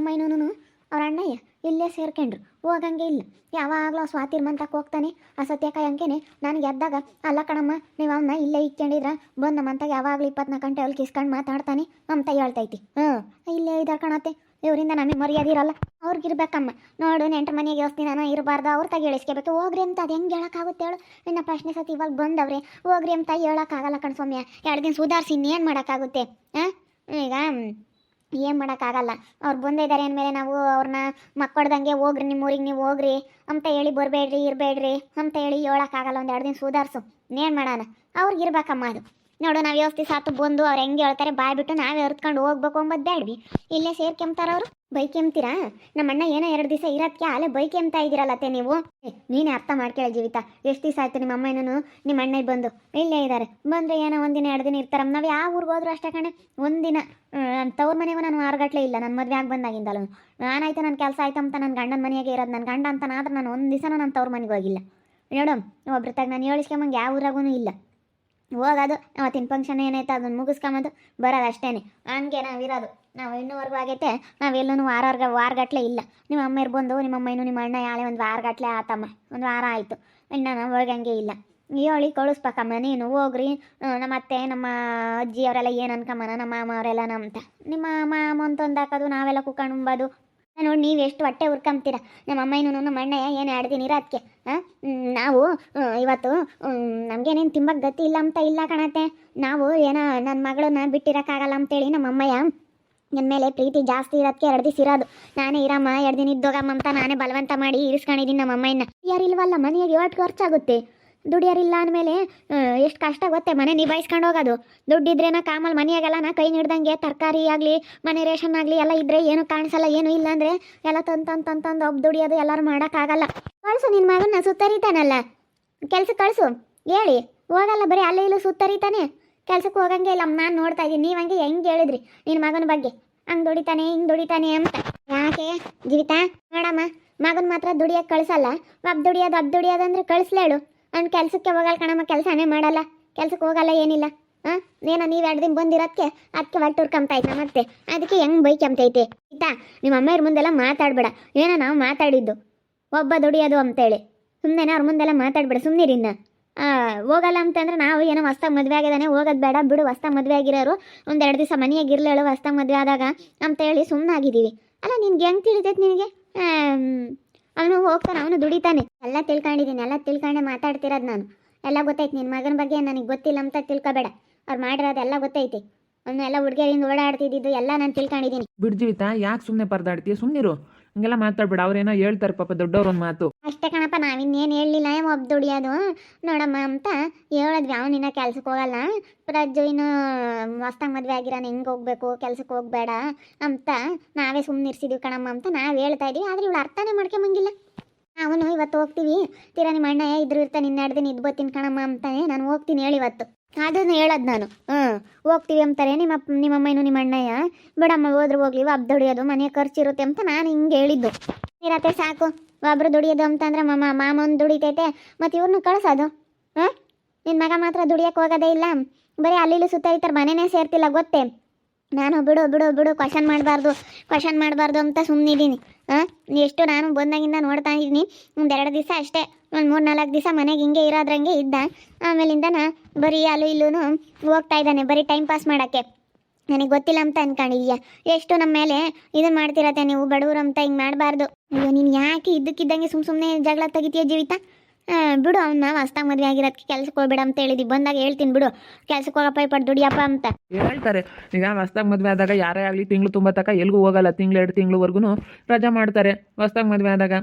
ಅಮ್ಮಯ್ಯನೂ ಅವ್ರ ಅಣ್ಣಯ್ಯ ಇಲ್ಲೇ ಸೇರ್ಕೊಂಡ್ರು. ಹೋಗಂಗೆ ಇಲ್ಲ. ಯಾವಾಗಲೂ ಸ್ವಾತಿರ್ ಮಂತಕ್ಕೆ ಹೋಗ್ತಾನೆ. ಆ ಸತ್ಯಕಾಯಿ ಅಂಕೆನೆ ನನಗೆ ಎದ್ದಾಗ, ಅಲ್ಲ ಕಣಮ್ಮ, ನೀವು ಅವನ್ನ ಇಲ್ಲೇ ಇಕ್ಕೊಂಡಿದ್ರ, ಬಂದ ನಮ್ಮ ಮಂತಾಗ ಯಾವಾಗಲೂ ಇಪ್ಪತ್ನಾಲ್ಕು ಗಂಟೆ ಅವ್ಳು ಕಿಸ್ಕೊಂಡು ಮಾತಾಡ್ತಾನೆ. ಅಂತ ಹೇಳ್ತೈತಿ. ಹ್ಞೂ. ಇಲ್ಲೇ ಇದ್ದಾರೆ ಕಣತ್ತೆ. ಇವರಿಂದ ನಮಗೆ ಮರ್ಯಾದೆ ಇರಲ್ಲ. ಅವ್ರಿಗಿರ್ಬೇಕಮ್ಮ ನೋಡು ನೆಂಟ್ರ ಮನೆಗೆ ಯೋಸ್ತಿ ನಾನು ಇರಬಾರ್ದು. ಅವ್ರ ತಾಗಿ ಹೇಳಿಸ್ಕೋಬೇಕು. ಹೋಗ್ರಿ ಅಂತ ಅದು ಹೆಂಗೆ ಹೇಳೋಕ್ಕಾಗುತ್ತೆ ಹೇಳು. ನಿನ್ನ ಪ್ರಶ್ನೆ ಸತಿ ಇವಾಗ ಬಂದವ್ರೆ. ಹೋಗ್ರಿ ಅಂತ ಹೇಳೋಕ್ಕಾಗಲ್ಲ ಕಣ ಸ್ವಾಮ್ಯ ಎರಡು ದಿನ ಸುಧಾರಿಸಿ ಇನ್ನೇನು ಮಾಡೋಕ್ಕಾಗುತ್ತೆ? ಹಾಂ? ಈಗ ಏನು ಮಾಡೋಕ್ಕಾಗಲ್ಲ ಅವ್ರು ಬಂದಿದ್ದಾರೆ ಅಂದಮೇಲೆ ನಾವು ಅವ್ರನ್ನ ಮಕ್ಕಳ್ದಂಗೆ ಹೋಗ್ರಿ ನಿಮ್ಮ ಊರಿಗೆ ನೀವು ಹೋಗ್ರಿ, ಅಂತ ಹೇಳಿ ಬರಬೇಡ್ರಿ, ಇರಬೇಡ್ರಿ, ಅಂತ ಹೇಳಿ ಹೇಳೋಕ್ಕಾಗಲ್ಲ ಒಂದು ಎರಡು ದಿನ ಸುಧಾರಿಸು. ಇನ್ನೇನು ಮಾಡೋಣ? ಅವ್ರಿಗೆ ಇರ್ಬೇಕಮ್ಮ ಅದು. ನೋಡು, ನಾವು ವ್ಯವಸ್ಥೆ ಸಾತು ಬಂದು ಅವ್ರು ಹೆಂಗೆ ಹೇಳ್ತಾರೆ ಬಾಯ್ ಬಿಟ್ಟು ನಾವೇ ಹರ್ತ್ಕೊಂಡು ಹೋಗ್ಬೇಕು ಅಂಬದ್ ಬೇಡ್ವಿ ಇಲ್ಲೇ ಸೇರ್ಕೆಂಬ್ತಾರ ಅವರು? ಬೈಕ್ ನಮ್ಮ ಅಣ್ಣ ಏನೋ ಎರಡು ದಿವಸ ಇರೋದಕ್ಕೆ ಅಲ್ಲೇ ಬೈಕ್ ಎಂಬ್ತಾ ಇದ್ದೀರಲ್ಲತ್ತೆ ನೀವು? ನೀನೇ ಅರ್ಥ ಮಾಡ್ಕೇಳಿ ಜೀವಿತ. ಎಷ್ಟು ದಿವಸ ಆಯ್ತು ನಿಮ್ಮ ಅಮ್ಮನೂ ನಿಮ್ಮ ಅಣ್ಣ ಬಂದು. ಇಲ್ಲೇ ಇದ್ದಾರೆ ಬಂದರೆ ಏನೋ ಒಂದಿನ ಎರಡು ದಿನ ಇರ್ತಾರಮ್ಮ ನಾವು ಯಾವ ಊರಿಗೆ ಹೋದ್ರು ಅಷ್ಟೇ ಕಣೆ. ಒಂದಿನ ನನ್ನ ತವ್ರ ಮನೆಗೂ ನಾನು ಆರುಗಟ್ಲೆ ಇಲ್ಲ. ನನ್ನ ಮದುವೆ ಆಗಿ ಬಂದಾಗಿಂದಲ್ಲ ನಾನಾಯ್ತು ನನ್ನ ಕೆಲಸ ಆಯ್ತು ಅಂತ ನನ್ನ ಗಂಡನ ಮನೆಯಾಗೆ ಇರೋದು ನನ್ನ ಗಂಡ ಅಂತ ನಾನು ಒಂದು ದಿವಸನೂ ನನ್ನ ತವ್ರ ಮನೆಗೆ ಹೋಗಿಲ್ಲ. ನೋಡು ಒಬ್ರ ತಾಗ ನಾನು ಹೇಳಿಸ್ಕೊಂಬಂಗೆ ಯಾವ ಊರಾಗೂ ಇಲ್ಲ. ಹೋಗೋದು ಅವತ್ತಿನ ಫಂಕ್ಷನ್ ಏನೈತೆ ಅದನ್ನು ಮುಗಿಸ್ಕೊಂಬಂದು ಬರೋದು ಅಷ್ಟೇ ಹಂಗೆ ನಾವಿರೋದು ನಾವು ಇನ್ನೂವರೆಗೂ ಆಗೈತೆ. ನಾವೆಲ್ಲೂ ವಾರವರ್ಗ ವಾರಗಟ್ಲೆ ಇಲ್ಲ. ನಿಮ್ಮ ಅಮ್ಮ ಬಂದು ನಿಮ್ಮ ಅಮ್ಮನೂ ನಿಮ್ಮ ಅಣ್ಣ ಯಾಳೆ ಒಂದು ವಾರಗಟ್ಲೆ ಆತಮ್ಮ. ಒಂದು ವಾರ ಆಯಿತು. ಇನ್ನು ನಾವು ಹೋಗಂಗೆ ಇಲ್ಲ. ಹೇಳಿ ಕಳಿಸ್ಬೇಕಮ್ಮ, ನೀನು ಹೋಗ್ರಿ. ನಮ್ಮ ಅತ್ತೆ, ನಮ್ಮ ಅಜ್ಜಿ ಅವರೆಲ್ಲ ಏನು ಅನ್ಕಮ್ಮನ ನಮ್ಮ ಮಾಮ ಅವರೆಲ್ಲ ನಮ್ಮ ನಿಮ್ಮ ಮಾಮ ಅಂತಂದು ಹಾಕೋದು ನಾವೆಲ್ಲ ಕುತ್ಕೊಂಡು ಉಂಬೋದು ನೋಡಿ, ನೀವು ಎಷ್ಟು ಹೊಟ್ಟೆ ಹುರ್ಕೊಂತೀರ ನಮ್ಮ ಅಮ್ಮನೂ ನಮ್ಮ ಏನು ಎರಡು ಅದಕ್ಕೆ ಹಾಂ ನಾವು ಇವತ್ತು ನಮಗೇನೇನು ತಿಂಬಕ್ಕೆ ಗತಿ ಇಲ್ಲ ಅಂತ ಇಲ್ಲ ಕಾಣತ್ತೆ ನಾವು ಏನೋ ನನ್ನ ಮಗಳನ್ನ ಬಿಟ್ಟಿರೋಕ್ಕಾಗಲ್ಲ ಅಂತೇಳಿ ನಮ್ಮ ಅಮ್ಮಯ್ಯ ನನ್ನ ಮೇಲೆ ಪ್ರೀತಿ ಜಾಸ್ತಿ ಇರೋದಕ್ಕೆ ಎರಡು ದಿವಸ ಇರೋದು ನಾನೇ ಇರಮ್ಮ ಎರಡು ದಿನ ಇದ್ದೋಗಮ್ಮ ಅಂತ ನಾನೇ ಬಲವಂತ ಮಾಡಿ ಇರಿಸ್ಕೊಂಡಿದ್ದೀನಿ ನಮ್ಮ ಅಮ್ಮಯ್ಯನ ಯಾರಿಲ್ವಲ್ಲ, ಮನೆಯಾಗ ಎಷ್ಟು ಖರ್ಚಾಗುತ್ತೆ? ದುಡಿಯೋರಿಲ್ಲ ಅಂದಮೇಲೆ ಎಷ್ಟು ಕಷ್ಟ ಗೊತ್ತೆ ಮನೆ ನಿಭಾಯಿಸ್ಕೊಂಡು ಹೋಗೋದು. ದುಡ್ಡಿದ್ರೇನ ಕಾಮಲ್ ಮನೆಯಾಗೆಲ್ಲ ನಾ ಕೈ ಹಿಡ್ದಂಗೆ ತರಕಾರಿ ಆಗಲಿ, ಮನೆ ರೇಷನ್ ಆಗಲಿ, ಎಲ್ಲ ಇದ್ರೆ ಏನು ಕಾಣಿಸಲ್ಲ, ಏನು ಇಲ್ಲ ಅಂದರೆ ಎಲ್ಲ ತಂದು ತಂದು ತಂದು ತಂದು ಒಬ್ಬ ದುಡಿಯೋದು ಎಲ್ಲರೂ ಮಾಡೋಕ್ಕಾಗಲ್ಲ. ಕಳಿಸು ನಿನ್ನ ಮಗನ ಸುತ್ತರಿತಾನಲ್ಲ. ಕೆಲ್ಸಕ್ಕೆ ಕಳಿಸು, ಹೇಳಿ. ಹೋಗಲ್ಲ ಬರೀ ಅಲ್ಲೇ ಇಲ್ಲೂ ಸುತ್ತರಿತಾನೆ. ಕೆಲ್ಸಕ್ಕೆ ಹೋಗಂಗೆ ಇಲ್ಲ, ನಾನು ನೋಡ್ತಾ ಇದ್ದೀನಿ. ನೀವು ಹಂಗೆ ಹೆಂಗೆ ಹೇಳಿದ್ರಿ ನಿನ್ನ ಮಗನ ಬಗ್ಗೆ? ಹಂಗೆ ದುಡಿತಾನೆ, ಹಿಂಗೆ ದುಡಿತಾನೆ ಅಂತ. ಯಾಕೆ? ಜೀವಿತಾ ನೋಡಮ್ಮ ಮಗನ ಮಾತ್ರ ದುಡಿಯೋಕೆ ಕಳಿಸಲ್ಲ. ಒಬ್ಬ ದುಡಿಯೋದು ಒಬ್ಬ ದುಡಿಯೋದು ಅಂದರೆ ಕಳಿಸ್ಲೇಳು. ಅವ್ನು ಕೆಲಸಕ್ಕೆ ಹೋಗಲ್ಲ ಕಣಮ್ಮ, ಕೆಲಸನೇ ಮಾಡಲ್ಲ. ಕೆಲ್ಸಕ್ಕೆ ಹೋಗಲ್ಲ ಏನಿಲ್ಲ. ಹಾಂ ಏನೋ ನೀವು ಎರಡು ದಿನ ಬಂದಿರೋದಕ್ಕೆ ಅದಕ್ಕೆ ಹೊಟ್ಟೆ ಹುರ್ಕೊಂಬೈತೆ ಮತ್ತೆ? ಅದಕ್ಕೆ ಹೆಂಗೆ ಬೈಕೊಂಬತೈತೆ ಆಯ್ತಾ ನಿಮ್ಮ ಅಮ್ಮೆಯವ್ರ ಮುಂದೆಲ್ಲ ಮಾತಾಡಬೇಡ. ಏನೋ ನಾವು ಮಾತಾಡಿದ್ದು. ಒಬ್ಬ ದುಡಿಯೋದು ಅಂತೇಳಿ ಸುಮ್ಮನೆ ಅವ್ರ ಮುಂದೆಲ್ಲ ಮಾತಾಡ್ಬೇಡ. ಸುಮ್ಮನಿರಿನ್ನ ಹೋಗಲ್ಲ ಅಂತಂದ್ರೆ ನಾವು ಏನೋ ಹೊಸ್ದಾಗಿ ಮದುವೆ ಆಗಿದ್ದಾನೆ ಹೋಗೋದು ಬೇಡ. ಬಿಡು ಹೊಸ್ದಾಗಿ ಮದುವೆ ಆಗಿರೋರು ಒಂದೆರಡು ದಿವಸ ಮನೆಯಾಗಿ ಇರಲೇಳು ಹೊಸ್ದಾಗ ಮದುವೆ ಆದಾಗ ಅಂತೇಳಿ ಸುಮ್ಮನಾಗಿದ್ದೀವಿ ಅಲ್ಲ, ನಿನ್ಗೆ ಹೆಂಗೆ ತಿಳಿತೈತೆ ನಿನಗೆ? ಅವನು ಹೋಗ್ತಾನೆ, ಅವನು ದುಡಿತಾನೆ. ಎಲ್ಲ ತಿಳ್ಕೊಂಡಿದ್ದೀನಿ, ಎಲ್ಲ ತಿಳ್ಕೊಂಡೆ ಮಾತಾಡ್ತಿರೋದು ನಾನು. ಎಲ್ಲ ಗೊತ್ತೈತೆ ನಿನ್ನ ಮಗನ ಬಗ್ಗೆ ನನಗೆ ಗೊತ್ತಿಲ್ಲ ಅಂತ ತಿಳ್ಕೊಬೇಡ. ಅವ್ರು ಮಾಡಿರೋದು ಎಲ್ಲ ಗೊತ್ತೈತಿ. ಅವನು ಎಲ್ಲ ಹುಡುಗಿಯರಿಂದ ಓಡಾಡ್ತಿದ್ದು ಎಲ್ಲ ನಾನು ತಿಳ್ಕೊಂಡಿದ್ದೀನಿ. ಬಿಡ್ ಯಾಕೆ ಸುಮ್ಮನೆ ಪರದಾಡ್ತೀಯ? ಸುಮ್ಮನಿರು ಹಂಗೆಲ್ಲ ಮಾತಾಡ್ಬೇಡ, ಅವ್ರೇನೋ ಹೇಳ್ತಾರೆ ಪಾಪ ದೊಡ್ಡವ್ರೊಂದು ಮಾತು. ಅಷ್ಟೇ ಕಣಪ್ಪ, ನಾವಿನ್ನೇನು ಹೇಳಲಿಲ್ಲ ಒಬ್ಬ ದುಡಿಯೋದು. ನೋಡಮ್ಮ ಅಂತ ಹೇಳಿದ್ವಿ. ಅವನಿನ್ನ ಕೆಲ್ಸಕ್ಕೆ ಹೋಗಲ್ಲ. ಪ್ರಜ್ಜು ಇನ್ನು ಹೊಸ್ದಾಗಿ ಮದುವೆ ಆಗಿರೋನು ಹೆಂಗೆ ಹೋಗ್ಬೇಕು ಕೆಲ್ಸಕ್ಕೆ ಹೋಗ್ಬೇಡ ಅಂತ ನಾವೇ ಸುಮ್ಮನೆ ಕಣಮ್ಮ ಅಂತ ನಾವು ಹೇಳ್ತಾ ಇದೀವಿ. ಆದರೆ ಇವಳು ಅರ್ಥನೇ ಮಾಡ್ಕೊಂಬಂಗಿಲ್ಲ. ಅವನು, ಇವತ್ತು ಹೋಗ್ತೀವಿ. ತೀರಾ ನಿಮ್ಮ ಅಣ್ಣ ಇದ್ರು ಇರ್ತಾನೆ ಇನ್ನೆರಡು ದಿನ ಇದ್ದು ಬರ್ತೀನಿ ಕಣಮ್ಮ ಅಂತಾನೆ ನಾನು ಹೋಗ್ತೀನಿ, ಹೇಳಿ ಇವತ್ತು. ಅದನ್ನು ಹೇಳೋದು ನಾನು. ಹ್ಞೂ ಹೋಗ್ತೀವಿ ಅಂತಾರೆ. ನಿಮ್ಮ ಅಪ್ಪ, ನಿಮ್ಮ ಅಣ್ಣಯ್ಯ. ಬೇಡಮ್ಮ, ಹೋದ್ರೆ ಹೋಗ್ಲಿ ಒಬ್ಬ ದುಡಿಯೋದು, ಮನೆ ಖರ್ಚಿರುತ್ತೆ ಅಂತ ನಾನು ಹಿಂಗೆ ಹೇಳಿದ್ದು. ಇರತ್ತೆ ಸಾಕು. ಒಬ್ರು ದುಡಿಯೋದು ಅಂತಂದ್ರೆ ಮಾಮ, ಮಾಮನ್ ದುಡಿತೈತೆ. ಮತ್ತು ಇವ್ರನ್ನ ಕಳ್ಸೋದು. ಹಾಂ ನಿನ್ನ ಮಗ ಮಾತ್ರ ದುಡಿಯೋಕೆ ಹೋಗೋದೇ ಇಲ್ಲ. ಬರೀ ಅಲ್ಲಿ ಸುತ್ತ ಸುತ್ತ ಮನೆನೇ ಸೇರ್ತಿಲ್ಲ, ಗೊತ್ತೇ? ನಾನು ಬಿಡು ಬಿಡು ಬಿಡು ಕ್ವಶನ್ ಮಾಡಬಾರ್ದು ಕ್ವಶನ್ ಮಾಡಬಾರ್ದು ಅಂತ ಸುಮ್ಮನಿದ್ದೀನಿ ಹಾಂ ಎಷ್ಟು ನಾನು ಬಂದಾಗಿಂದ ನೋಡ್ತಾ ಇದ್ದೀನಿ. ಒಂದೆರಡು ದಿವಸ ಅಷ್ಟೇ, ಒಂದು ಮೂರು ನಾಲ್ಕು ದಿವಸ ಮನೆಗೆ ಹಿಂಗೆ ಇರೋದ್ರಂಗೆ ಇದ್ದ. ಆಮೇಲಿಂದ ನಾ ಬರೀ ಅಲ್ಲೂ ಇಲ್ಲೂ ಹೋಗ್ತಾ ಇದ್ದಾನೆ, ಬರೀ ಟೈಮ್ ಪಾಸ್ ಮಾಡೋಕ್ಕೆ. ನನಗೆ ಗೊತ್ತಿಲ್ಲ ಅಂತ ಅನ್ಕೊಂಡಿದ್ಯಾ. ಎಷ್ಟು ನಮ್ಮ ಮೇಲೆ ಇದು ಮಾಡ್ತಿರತ್ತೆ ನೀವು, ಬಡವರು ಅಂತ ಹಿಂಗೆ ಮಾಡಬಾರ್ದು. ಅಯ್ಯೋ, ನೀನು ಯಾಕೆ ಇದ್ದಕ್ಕಿದ್ದಂಗೆ ಸುಮ್ಮ ಸುಮ್ಮನೆ ಜಗಳ ತೆಗಿತೀಯ ಜೀವಿತ? ಬಿಡು, ಅವ್ನ ಹೊಸ್ದಾಗ ಮದುವೆ ಆಗಿರೋದಕ್ಕೆ ಕೆಲ್ಸಕ್ಕೆ ಹೋಗ್ಬೇಡ ಅಂತ ಹೇಳಿದ್ವಿ. ಬಂದಾಗ ಹೇಳ್ತೀನಿ ಬಿಡು ಕೆಲ್ಸಕ್ಕೆ ಹೋಗಪ್ಪ ಇಪ್ಪಟ್ಟು ದುಡಿಯಪ್ಪ ಅಂತ. ಹೇಳ್ತಾರೆ. ಈಗ ಹೊಸ್ದಾಗ ಮದುವೆ ಆದಾಗ ಯಾರೇ ಆಗಲಿ ತಿಂಗಳು ತುಂಬ ತನಕ ಎಲ್ಗೂ ಹೋಗಲ್ಲ, ತಿಂಗಳು, ಎರಡು ತಿಂಗಳವರೆಗೂ ರಜಾ ಮಾಡ್ತಾರೆ ಹೊಸ್ದಾಗ ಮದುವೆ ಆದಾಗ.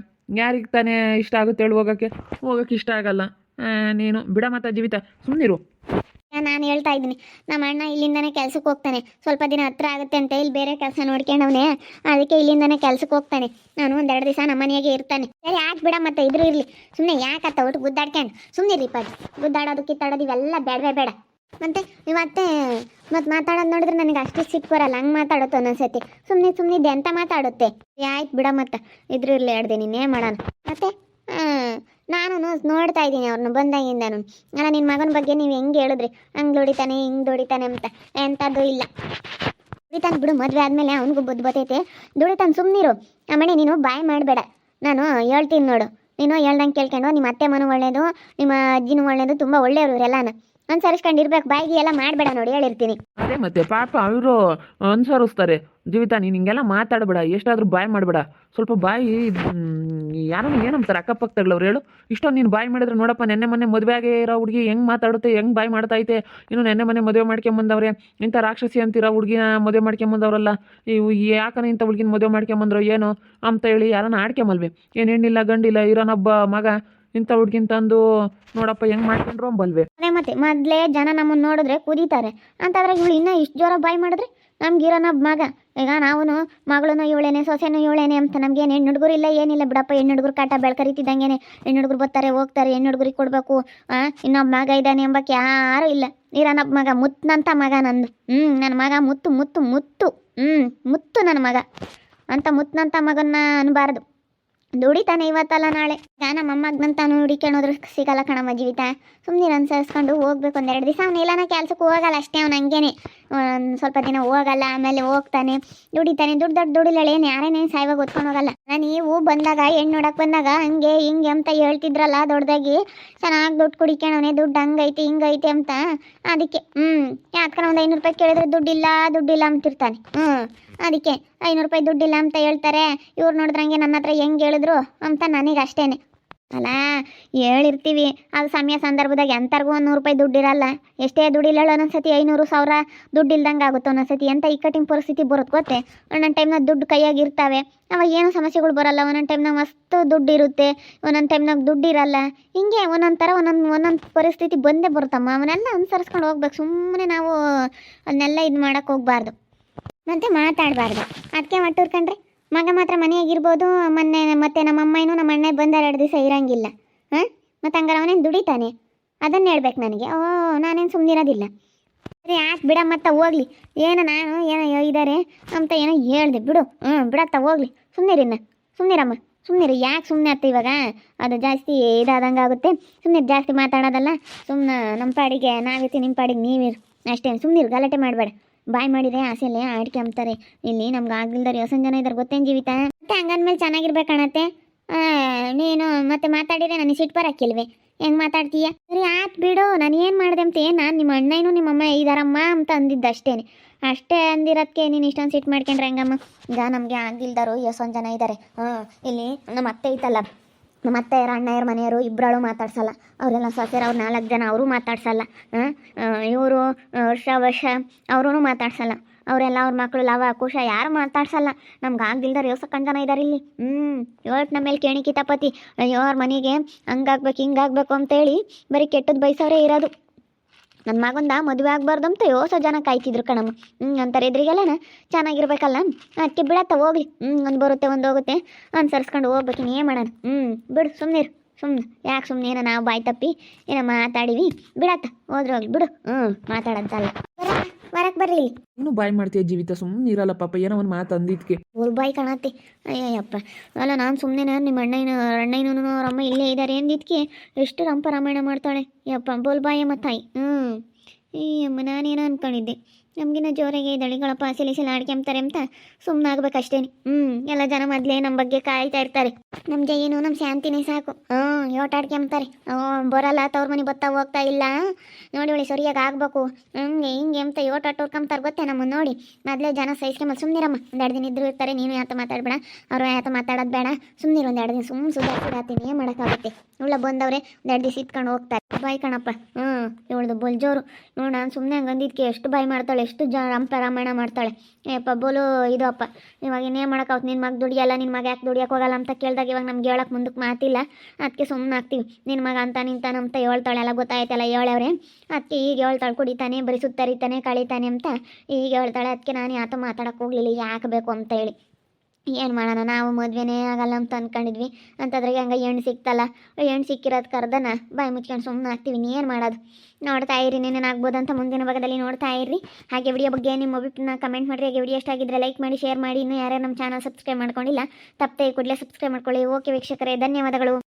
ಯಾರಿಗೆ ತಾನೇ ಇಷ್ಟ ಆಗುತ್ತೆ ಹೇಳಿ ಹೋಗೋಕ್ಕೆ? ಹೋಗೋಕ್ಕೆ ಇಷ್ಟ ಆಗಲ್ಲ. ನೀನು. ಬಿಡ ಮತ್ತೆ ಜೀವಿತ ಸುಮ್ಮನಿರು ನಾನು ಹೇಳ್ತಾ ಇದ್ದೀನಿ. ನಮ್ಮ ಅಣ್ಣ ಇಲ್ಲಿಂದನೇ ಕೆಲ್ಸಕ್ಕೆ ಹೋಗ್ತಾನೆ. ಸ್ವಲ್ಪ ದಿನ ಹತ್ರ ಆಗುತ್ತೆ ಅಂತ ಇಲ್ಲಿ ಬೇರೆ ಕೆಲಸ ನೋಡ್ಕೊಂಡವನೇ. ಅದಕ್ಕೆ ಇಲ್ಲಿಂದನೇ ಕೆಲ್ಸಕ್ಕೆ ಹೋಗ್ತಾನೆ. ನಾನು ಒಂದೆರಡು ದಿವಸ ನಮ್ಮ ಮನೆಯಾಗೆ ಇರ್ತಾನೆ. ಸರಿ ಯಾಕೆ ಬಿಡ ಮತ್ತೆ ಇದ್ರು ಇರಲಿ. ಸುಮ್ಮನೆ ಯಾಕತ್ತ ಒಟ್ಟು ಗುದ್ದಾಡ್ಕೊಂಡು? ಸುಮ್ಮನೆ ಪಡಿ ಗುದ್ದಾಡೋದು, ಕಿತ್ತಾಡೋದು ಇವೆಲ್ಲ ಬೇಡವೇ ಬೇಡ. ಮತ್ತೆ ಇವತ್ತೆ ಮತ್ತೆ ಮಾತಾಡೋದು ನೋಡಿದ್ರೆ ನನಗೆ ಅಷ್ಟು ಸಿಟ್ಟು ಬರಲ್ಲ. ಹಂಗೆ ಮಾತಾಡುತ್ತೆ ಒಂದೊಂದ್ಸತಿ ಸುಮ್ಮನೆ ಸುಮ್ಮನೆ ಅಂತ ಮಾತಾಡುತ್ತೆ. ಆಯ್ತು ಬಿಡ ಮತ್ತೆ ಇದ್ರು ಇರಲಿ, ಎರಡು ದಿನ ಇನ್ನೇ ಮಾಡೋಣ. ಮತ್ತೆ ನಾನು ನೋಡ್ತಾ ಇದ್ದೀನಿ ಅವ್ರನ್ನ ಬಂದಾಗಿಂದನು ಅಲ್ಲ ನಿನ್ನ ಮಗನ ಬಗ್ಗೆ ನೀವು ಹೆಂಗೆ ಹೇಳಿದ್ರಿ? ಹಂಗೆ ದುಡಿತಾನೆ, ಹಿಂಗೆ ದುಡಿತಾನೆ ಅಂತ. ಎಂಥದ್ದು ಇಲ್ಲ. ದುಡಿತಾನೆ ಬಿಡು, ಮದುವೆ ಆದಮೇಲೆ ಅವನಿಗೂ ಬುದ್ಧಿ ಬತೈತೆ ದುಡಿತಾನೆ ಸುಮ್ಮನಿರು ಆಮೇಲೆ ನೀನು ಬಾಯ್ ಮಾಡಬೇಡ. ನಾನು ಹೇಳ್ತೀನಿ ನೋಡು. ನೀನು ಹೇಳ್ದಂಗೆ ಕೇಳ್ಕೊಂಡು, ನಿಮ್ಮ ಅತ್ತೆ ಮನು ಒಳ್ಳೇದು, ನಿಮ್ಮ ಅಜ್ಜಿನೂ ಒಳ್ಳೇದು, ತುಂಬ ಒಳ್ಳೆಯವರು ಇವರೆಲ್ಲಾನು. ಅನ್ಸರಿಸ್ಕೊಂಡಿರ್ಬೇಕು ಬಾಯಿಗೆ ಎಲ್ಲ ಮಾಡಬೇಡ ನೋಡಿ, ಹೇಳಿರ್ತೀನಿ. ಅದೇ ಮತ್ತೆ ಪಾಪ ಅವರು ಅನ್ಸರಿಸ್ತಾರೆ. ಜೀವಿತ, ನೀನು ಹಿಂಗೆಲ್ಲ ಮಾತಾಡಬೇಡ, ಎಷ್ಟಾದರೂ ಬಾಯ್ ಮಾಡಬೇಡ. ಸ್ವಲ್ಪ ಬಾಯಿ ಯಾರೋ ಏನಂತಾರೆ ಅಕ್ಕಪಕ್ಕದಗಳವ್ರು ಹೇಳು. ಇಷ್ಟೊಂದು ನೀನು ಬಾಯಿ ಮಾಡಿದ್ರೆ ನೋಡಪ್ಪ, ನೆನ್ನೆ ಮೊನ್ನೆ ಮದುವೆ ಇರೋ ಹುಡುಗಿ ಹೆಂಗೆ ಮಾತಾಡುತ್ತೆ, ಹೆಂಗೆ ಬಾಯ್ ಮಾಡ್ತಾ ಐತೆ? ಇನ್ನು ನೆನ್ನೆ ಮೊನ್ನೆ ಮದುವೆ ಮಾಡ್ಕೊಂಬಂದವ್ರೆ ಇಂಥ ರಾಕ್ಷಸಿ ಅಂತಿರೋ ಹುಡುಗಿನ ಮದುವೆ ಮಾಡ್ಕೊಂಬಂದವ್ರಲ್ಲ ಇವು ಯಾಕನ ಇಂಥ ಹುಡುಗಿನ ಮದುವೆ ಮಾಡ್ಕೊಂಬಂದ್ರು ಏನು? ಅಂತ ಹೇಳಿ ಯಾರನ್ನ ಆಡ್ಕೊಂಬಲ್ವಿ ಏನು ಹೆಣ್ಣಿಲ್ಲ, ಗಂಡಿಲ್ಲ, ಇರೋನೊಬ್ಬ ಮಗ. ಇಂಥ ಹುಡುಗಿನ ತಂದು ನೋಡಪ್ಪ, ಹೆಂಗ್ ಮಾಡ್ಕೊಂಡ್ರು ಬಲ್ವೆ ಅದೇ ಮತ್ತೆ, ಮೊದಲೇ ಜನ ನಮ್ಮನ್ನ ನೋಡಿದ್ರೆ ಕುದೀತಾರೆ. ಅಂತಾದ್ರೆ ಇವಳು ಇನ್ನ ಇಷ್ಟು ಜೋರ ಬಾಯ್ ಮಾಡಿದ್ರೆ ನಮ್ಗಿರೋನ ಮಗ. ಈಗ ನಾವು ಮಗಳೂ ಇವಳೇನೆ, ಸೊಸೆನೂ ಇವಳೇನೆ ಅಂತ ನಮ್ಗೇನು ಹೆಣ್ಣು ಹುಡುಗರು ಇಲ್ಲ, ಏನಿಲ್ಲ ಬಿಡಪ್ಪ. ಹೆಣ್ಣು ಹುಡುಗರು ಕಾಟ ಬೆಳ್ಕರಿತಿದ್ದಂಗೆನೆ. ಹೆಣ್ಣು ಹುಡುಗರು ಬರ್ತಾರೆ, ಹೋಗ್ತಾರೆ, ಹೆಣ್ಣು ಹುಡುಗರಿಗೆ ಕೊಡಬೇಕು. ಇನ್ನೊಬ್ಬ ಮಗ ಇದ್ದಾನೆ ಎಂಬಕ್ಕೆ ಯಾರೂ ಇಲ್ಲ. ಇರೋನೊಬ್ಬ ಮಗ ಮುತ್ತನಂತ ಮಗ ನಂದು. ಹ್ಞೂ ನನ್ನ ಮಗ ಮುತ್ತು ಮುತ್ತು ಮುತ್ತು. ಹ್ಞೂ ಮುತ್ತು ನನ್ನ ಮಗ. ಅಂತ ಮುತ್ತನಂತ ಮಗನ್ನ ಅನ್ಬಾರ್ದು. ದುಡಿತಾನೆ ಇವತ್ತಲ್ಲ ನಾಳೆ. ಈಗ ನಮ್ಮ ಮೊಮ್ಮಗ್ನಂತಾನು ಹುಡಿಕೊಳ್ಳೋದ್ರ ಸಿಗಲ್ಲ ಕಣಮ್ಮ ಜೀವಿತ. ಸುಮ್ಮನೆ ಅನುಸರಿಸ್ಕೊಂಡು ಹೋಗ್ಬೇಕು ಒಂದೆರಡು ದಿವಸ. ಅವ್ನು ಇಲ್ಲಾನ ಕೆಲ್ಸಕ್ಕೆ ಹೋಗಲ್ಲ ಅಷ್ಟೇ, ಅವ್ನು ಹಂಗೇನೆ. ಸ್ವಲ್ಪ ದಿನ ಹೋಗಲ್ಲ, ಆಮೇಲೆ ಹೋಗ್ತಾನೆ. ದುಡಿತಾನೆ. ದುಡ್ಡು ದೊಡ್ಡ ದುಡಿಲಳೆ. ಏನು ಯಾರೇನೇ ಸಾಯ್ವಾಗ ಓದ್ಕೊಂಡು ಹೋಗಲ್ಲ. ನಾನು ನೀವು ಬಂದಾಗ, ಹೆಣ್ಣು ನೋಡಕ್ಕೆ ಬಂದಾಗ ಹಂಗೆ ಹಿಂಗೆ ಅಂತ ಹೇಳ್ತಿದ್ರಲ್ಲ ದೊಡ್ಡದಾಗಿ. ಚೆನ್ನಾಗಿ ದುಡ್ಡು ಕುಡಿಕೊಳ್ಳೋನೆ ದುಡ್ಡು ಹಂಗೈತಿ, ಹಿಂಗೈತಿ ಅಂತ. ಅದಕ್ಕೆ ಹ್ಞೂ ಯಾಕಂದ್ರೆ ಒಂದು ಐನೂರು ರೂಪಾಯಿ ಕೇಳಿದ್ರೆ ದುಡ್ಡಿಲ್ಲ ದುಡ್ಡಿಲ್ಲ ಅಂತಿರ್ತಾನೆ. ಹ್ಞೂ ಅದಕ್ಕೆ. ಐನೂರು ರೂಪಾಯಿ ದುಡ್ಡಿಲ್ಲ ಅಂತ ಹೇಳ್ತಾರೆ. ಇವ್ರು ನೋಡಿದ್ರಂಗೆ ನನ್ನ ಹತ್ರ ಹೆಂಗೆ ಹೇಳಿದ್ರು ಅಂತ ನನಗೆ ಅಷ್ಟೇ ಅಲ್ಲ, ಹೇಳಿರ್ತೀವಿ. ಅದು ಸಮಯ ಸಂದರ್ಭದಾಗ ಎಂಥರ್ಗೂ ಒಂದು ನೂರು ರೂಪಾಯಿ ದುಡ್ಡಿರಲ್ಲ. ಎಷ್ಟೇ ದುಡ್ಡಿಲ್ಲ ಒಂದೊಂದ್ಸತಿ ಐನೂರು ಸಾವಿರ ದುಡ್ಡು ಇಲ್ದಂಗೆ ಆಗುತ್ತೆ ಒಂದೊಂದ್ಸತಿ ಎಂಥ ಇಕ್ಕಟ್ಟಿನ ಪರಿಸ್ಥಿತಿ ಬರುತ್ತೆ ಗೊತ್ತೇ? ಒಂದೊಂದು ಟೈಮ್ನಾಗ ದುಡ್ಡು ಕೈಯಾಗಿ ಇರ್ತಾವೆ. ಅವಾಗ ಏನೂ ಸಮಸ್ಯೆಗಳು ಬರಲ್ಲ. ಒಂದೊಂದು ಟೈಮ್ನಾಗ ಮಸ್ತ್ ದುಡ್ಡು ಇರುತ್ತೆ ಒಂದೊಂದು ಟೈಮ್ನಾಗ ದುಡ್ಡು ಇರಲ್ಲ ಹಿಂಗೆ ಒಂದೊಂದು ಥರ ಒಂದೊಂದು ಒಂದೊಂದು ಪರಿಸ್ಥಿತಿ ಬಂದೇ ಬರುತ್ತಮ್ಮ. ಅವನ್ನೆಲ್ಲ ಅನುಸರಿಸ್ಕೊಂಡು ಹೋಗ್ಬೇಕು. ಸುಮ್ಮನೆ ನಾವು ಅದನ್ನೆಲ್ಲ ಇದು ಮಾಡೋಕ್ಕೆ ಹೋಗ್ಬಾರ್ದು. ಮತ್ತೆ ಮಾತಾಡಬಾರ್ದು. ಅದಕ್ಕೆ ಮಟ್ಟೂರ್ಕಂಡ್ರೆ ಮಗ ಮಾತ್ರ ಮನೆಯಾಗಿರ್ಬೋದು, ಮೊನ್ನೆ ಮತ್ತೆ ನಮ್ಮ ಅಮ್ಮನೂ ನಮ್ಮ ಅಣ್ಣ ಬಂದ ಎರಡು ದಿವಸ ಇರೋಂಗಿಲ್ಲ. ಹಾಂ? ಮತ್ತು ಹಂಗಾರೆ ಅವನೇನು ದುಡಿತಾನೆ? ಅದನ್ನು ಹೇಳ್ಬೇಕು ನನಗೆ. ಓ, ನಾನೇನು ಸುಮ್ಮನಿರೋದಿಲ್ಲ ಸರಿ ಯಾಕೆ ಬಿಡ ಮತ್ತೆ ಹೋಗ್ಲಿ. ಏನೋ ನಾನು ಏನೋ ಇದ್ದಾರೆ ಅಂತ ಏನೋ ಹೇಳ್ದೆ. ಬಿಡು ಹ್ಞೂ ಬಿಡತ್ತ ಹೋಗ್ಲಿ. ಸುಮ್ಮನಿರಿನ್ನ ಸುಮ್ಮನಿರಮ್ಮ ಸುಮ್ಮನಿರಿ ಯಾಕೆ ಸುಮ್ಮನೆ ಆಯ್ತು ಇವಾಗ? ಅದು ಜಾಸ್ತಿ ಇದಾದಂಗೆ ಆಗುತ್ತೆ. ಸುಮ್ಮನೆ ಜಾಸ್ತಿ ಮಾತಾಡೋದಲ್ಲ. ಸುಮ್ಮನೆ ನಮ್ಮ ಪಾಡಿಗೆ, ನಾವಿರ್ತೀವಿ ನಿಮ್ಮ ಪಾಡಿಗೆ ನೀವಿರು. ಅಷ್ಟೇನು ಸುಮ್ಮನಿರು ಗಲಾಟೆ ಮಾಡಬೇಡ. ಬಾಯ್ ಮಾಡಿದ್ರೆ ಆಸೆಲೆ ಆಡ್ಕೆ ಅಂಬ್ತಾರೆ ಇಲ್ಲಿ ನಮ್ಗೆ ಆಗ್ಲಿಲ್ದಾರೆ ಯೋಸನ್ ಜನ ಇದ್ದಾರೆ ಗೊತ್ತೇನು ಜೀವಿತ? ಮತ್ತೆ ಹಂಗಂದ್ಮೇಲೆ ಚೆನ್ನಾಗಿರ್ಬೇಕಣತ್ತೆ ನೀನು ಮತ್ತೆ ಮಾತಾಡಿದ್ರೆ ನನಗೆ ಸಿಟ್ಟು ಬರಕ್ಕಿಲ್ವೇ? ಹೆಂಗೆ ಮಾತಾಡ್ತೀಯ? ಸರಿ, ಆತ್ ಬಿಡು, ನಾನು ಏನು ಮಾಡಿದೆ ಅಂತ ಏನು, ನಾನು ನಿಮ್ಮ ಅಣ್ಣನೂ ನಿಮ್ಮ ಅಮ್ಮ ಇದಾರಮ್ಮ ಅಂತ ಅಂದಿದ್ದು ಅಷ್ಟೇನೆ. ಅಷ್ಟೇ ಅಂದಿರೋದಕ್ಕೆ ನೀನು ಇಷ್ಟೊಂದು ಸಿಟ್ಟು ಮಾಡ್ಕೊಂಡ್ರೆ ಹೆಂಗಮ್ಮ? ಈಗ ನಮಗೆ ಆಗಿಲ್ದಾರು ಎಷ್ಟೊಂದು ಜನ ಇದ್ದಾರೆ ಹಾಂ ಇಲ್ಲಿ ನಮ್ಮ ಅತ್ತೆ ಐತಲ್ಲ ನಮ್ಮ ಅತ್ತೆಯರ ಅಣ್ಣಯ್ಯರ ಮನೆಯವರು ಇಬ್ಬರಳು ಮಾತಾಡ್ಸಲ್ಲ. ಅವರೆಲ್ಲ ಸೊಸೆರು ಅವ್ರು ನಾಲ್ಕು ಜನ ಅವರು ಮಾತಾಡ್ಸಲ್ಲ. ಇವರು ವರ್ಷ ವರ್ಷ ಅವರೂ ಮಾತಾಡ್ಸಲ್ಲ. ಅವರೆಲ್ಲ ಅವ್ರ ಮಕ್ಕಳು ಲವ ಕುಶ ಯಾರು ಮಾತಾಡ್ಸಲ್ಲ. ನಮ್ಗೆ ಆಗ್ದಿಲ್ದಾರೆ ಯೋಸ ಜನ ಇದ್ದಾರೆ ಇಲ್ಲಿ. ಹ್ಞೂ ಇವತ್ತು ನಮ್ಮ ಮೇಲೆ ಕೇಣಿ ಅಯ್ಯೋ, ಅವ್ರ ಮನೆಗೆ ಹಂಗಾಗ್ಬೇಕು, ಹಿಂಗಾಗ್ಬೇಕು ಅಂತೇಳಿ ಬರೀ ಕೆಟ್ಟದ್ದು ಬಯಸೋರೇ ಇರೋದು. ನನ್ನ ಮಗಂದ ಮದುವೆ ಆಗಬಾರ್ದು ಅಂತ ಯೋಸ ಜನ ಕಾಯ್ತಿದ್ರು ಕಣಮ್ಮ. ಹ್ಞೂ ಅಂತಾರೆ ಎದುರಿಗೆಲ್ಲನ ಚೆನ್ನಾಗಿರ್ಬೇಕಲ್ಲ ಅದಕ್ಕೆ ಬಿಡತ್ತ ಹೋಗ್ಲಿ. ಹ್ಞೂ ಒಂದು ಬರುತ್ತೆ, ಒಂದು ಹೋಗುತ್ತೆ. ಅನ್ಸರ್ಸ್ಕೊಂಡು ಹೋಗ್ಬೇಕು ಏನು ಮಾಡೋಣ. ಹ್ಞೂ ಬಿಡು ಸುಮ್ಮನಿರು ಸುಮ್ಮನೆ ಯಾಕೆ ಸುಮ್ಮನೆ ಏನೋ ನಾವು ಬಾಯ್ ತಪ್ಪಿ ಏನೋ ಮಾತಾಡಿವಿ. ಬಿಡತ್ತ, ಹೋದ್ರೆ ಹೋಗ್ಲಿ. ಬಿಡು. ಹ್ಞೂ ಮಾತಾಡಂತಲ್ಲ. ಹೊರಕ್ಕೆ ಬರ್ರಿ ಇನ್ನು ನೀನು ಬಾಯ್ ಮಾಡ್ತೀಯ ಜೀವಿತ? ಸುಮ್ಮನೆ ಇರಲ್ಲ ಪಾಪ ಏನೋ ಒಂದು ಮಾತು ಅಂದಿದ್ಕೆ. ಅವ್ರ ಬಾಯ್ ಕಾಣತ್ತೆ. ಅಯ್ಯಯ್ಯಪ್ಪ. ಅಲ್ಲ ನಾನು ಸುಮ್ಮನೆ ನಿಮ್ಮ ಅಣ್ಣಯ್ಯನ ಅಣ್ಣಯ್ಯನೂ ಅವ್ರ ಅಮ್ಮ ಇಲ್ಲೇ ಇದ್ದಾರೆ ಅಂದಿದ್ಕೆ. ಎಷ್ಟು ರಂಪ ರಾಮಾಯಣ ಮಾಡ್ತಾಳೆ. ಯಪ್ಪ ಬೋಲ್ ಬಾಯಿ ಮತ್ತಾಯಿ ಹ್ಞೂ ಈ ಅಮ್ಮ ನಾನೇನೋ ಅಂದ್ಕೊಂಡಿದ್ದೆ ನಮಗಿನ್ನ ಜೋರಾಗಿ ದಳಿಗಳಪ್ಪ ಸಿಲಿಸಿಲ ಆಡ್ಕೊಂತಾರೆ ಅಂತ ಸುಮ್ಮನೆ ಆಗ್ಬೇಕಷ್ಟೇ ಹ್ಞೂ ಎಲ್ಲ ಜನ ಮೊದಲೇ ನಮ್ಮ ಬಗ್ಗೆ ಕಾಯ್ತಾ ಇರ್ತಾರೆ. ನಮ್ಮ ಜಯನು ನಮ್ಮ ಶಾಂತಿನೇ ಸಾಕು. ಹ್ಞೂ ಯೋಟ ಆಡ್ಕೊಂತಾರೆ ಓ ಬರಲ್ಲ, ತವ್ರ ಮನೆ ಬತ್ತಾ ಹೋಗ್ತಾ ಇಲ್ಲ. ನೋಡಿ ಒಳ್ಳೆ ಸರಿಯಾಗಿ ಆಗ್ಬೇಕು. ಹಂಗೆ ಹಿಂಗೆ ಅಂತ ಯೋಟ ಆಟೋರ್ಕೊಂತಾರೆ ಗೊತ್ತೇ ನಮ್ಮನ್ನು ನೋಡಿ. ಮೊದಲೇ ಜನ ಸಹಿಸ್ಕೊಂಬ ಸುಮ್ಮನಿರಮ್ಮ ಒಂದೆರಡು ದಿನ ಇದ್ರು ಇರ್ತಾರೆ, ನೀನು ಯಾತ ಮಾತಾಡಬೇಡ, ಅವ್ರು ಯಾತ ಮಾತಾಡೋದು ಬೇಡ. ಸುಮ್ಮನಿರು ಒಂದೆರಡು ದಿನ ಸುಮ್ಮನೆ ಸುಧಾರಿಸಿದಾತೀನಿ ಏನು ಮಾಡೋಕ್ಕಾಗುತ್ತೆ. ಉಳ್ಳ ಬಂದವ್ರೆ ಒಂದೆರಡು ದಿವಸ ಇಟ್ಕೊಂಡು ಹೋಗ್ತಾರೆ. ಬಾಯ್ ಕಣಪ್ಪ. ಹ್ಞೂ ಇವಳ್ದು ಬೊಲ್ಜೋರು. ನೋಡು ನಾನು ಸುಮ್ಮನೆ ಹಂಗಂದಿದ್ಕೆ ಎಷ್ಟು ಬಾಯ್ ಮಾಡ್ತಾಳೆ. ಎಷ್ಟು ಜ ರಂಪ ರಾಮಾಯಣ ಮಾಡ್ತಾಳೆ. ಏ ಬೋಲು ಇದು ಅಪ್ಪ, ಇವಾಗ ಇನ್ನೇನು ಮಾಡೋಕ್ಕಾಗುತ್ತೆ ನಿನ್ನ ಮಗ ದುಡಿಯಲ್ಲ ನಿನ್ನ ಮಗ ಯಾಕೆ ದುಡಿಯೋಕೆ ಹೋಗಲ್ಲ ಅಂತ ಕೇಳಿದಾಗ ಇವಾಗ ನಮ್ಗೆ ಹೇಳಕ್ಕೆ ಮುಂದಕ್ಕೆ ಮಾತಿಲ್ಲ. ಅದಕ್ಕೆ ಸುಮ್ಮನೆ ಆಗ್ತೀವಿ ನಿನ್ನ ಮಗ ಅಂತ ನಿಂತಾನ ಅಂತ ಹೇಳ್ತಾಳೆ ಎಲ್ಲ ಗೊತ್ತಾಯ್ತಲ್ಲ, ಹೇಳವ್ರೆ. ಅದಕ್ಕೆ ಈಗ ಹೇಳ್ತಾಳೆ, ಕುಡಿತಾನೆ, ಬರೀ ಸುತ್ತರಿತಾನೆ, ಕಳಿತಾನೆ ಅಂತ ಈಗ ಹೇಳ್ತಾಳೆ. ಅದಕ್ಕೆ ನಾನು ಯಾತ ಮಾತಾಡಕ್ಕೆ ಹೋಗ್ಲಿಲ್ಲ, ಯಾಕೆ ಬೇಕು ಅಂತ ಹೇಳಿ. ಏನು ಮಾಡೋಣ, ನಾವು ಮದುವೆನೇ ಆಗಲ್ಲ ಅಂತ ಅಂದ್ಕೊಂಡಿದ್ವಿ ಅಂತದ್ರಾಗೆ ಹಂಗೆ ಹೆಣ್ಣು ಸಿಕ್ತಲ್ಲ, ಹೆಣ್ಣು ಸಿಕ್ಕಿರೋದು ಕರ್ದನ ಬಾಯಿ ಮುಚ್ಕೊಂಡು ಸುಮ್ಮನೆ ಆಗ್ತೀವಿ ಏನು ಮಾಡೋದು? ನೋಡ್ತಾ ಇರಿ ಆಗ್ಬೋದು ಅಂತ ಮುಂದಿನ ಭಾಗದಲ್ಲಿ ನೋಡ್ತಾ ಇರ್ರಿ. ಹಾಗೆ ವಿಡಿಯೋ ಬಗ್ಗೆ ನಿಮ್ಮ ಅಭಿಪ್ರಾಯ ಕಮೆಂಟ್ ಮಾಡಿರಿ. ಹಾಗೆ ವಿಡಿಯೋ ಆಗಿದ್ರೆ ಲೈಕ್ ಮಾಡಿ ಶೇರ್ ಮಾಡಿ. ಇನ್ನೂ ಯಾರ್ಯಾರು ನಮ್ಮ ಚಾನಲ್ ಸಬ್ಸ್ಕ್ರೈಬ್ ಮಾಡ್ಕೊಂಡಿಲ್ಲ, ತಪ್ಪದೆ ಕೂಡಲೇ ಸಬ್ಸ್ಕ್ರೈಬ್ ಮಾಡ್ಕೊಳ್ಳಿ. ಓಕೆ ವೀಕ್ಷಕರೇ, ಧನ್ಯವಾದಗಳು.